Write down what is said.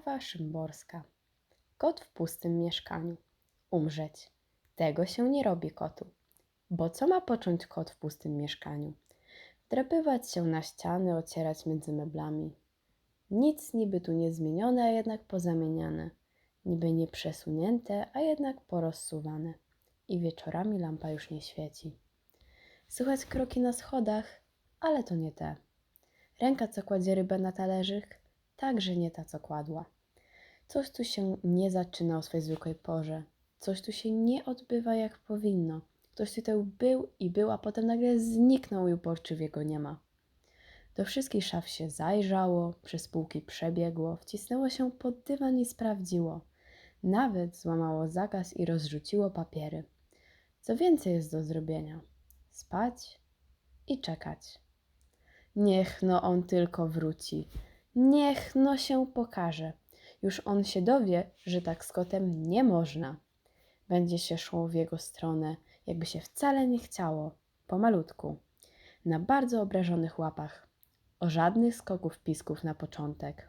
Sowa Szymborska. Kot w pustym mieszkaniu. Umrzeć. Tego się nie robi kotu. Bo co ma począć kot w pustym mieszkaniu? Drapywać się na ściany, ocierać między meblami. Nic niby tu nie zmienione, a jednak pozamieniane. Niby nie przesunięte, a jednak porozsuwane. I wieczorami lampa już nie świeci. Słychać kroki na schodach, ale to nie te. Ręka, co kładzie rybę na talerzyk, także nie ta, co kładła. Coś tu się nie zaczyna o swej zwykłej porze. Coś tu się nie odbywa jak powinno. Ktoś tutaj był i był, a potem nagle zniknął i uporczywie go nie ma. Do wszystkich szaf się zajrzało, przez półki przebiegło, wcisnęło się pod dywan i sprawdziło. Nawet złamało zakaz i rozrzuciło papiery. Co więcej jest do zrobienia? Spać i czekać. Niech no on tylko wróci. Niech no się pokaże. Już on się dowie, że tak z kotem nie można. Będzie się szło w jego stronę, jakby się wcale nie chciało, pomalutku, na bardzo obrażonych łapach. O żadnych skoków pisków na początek.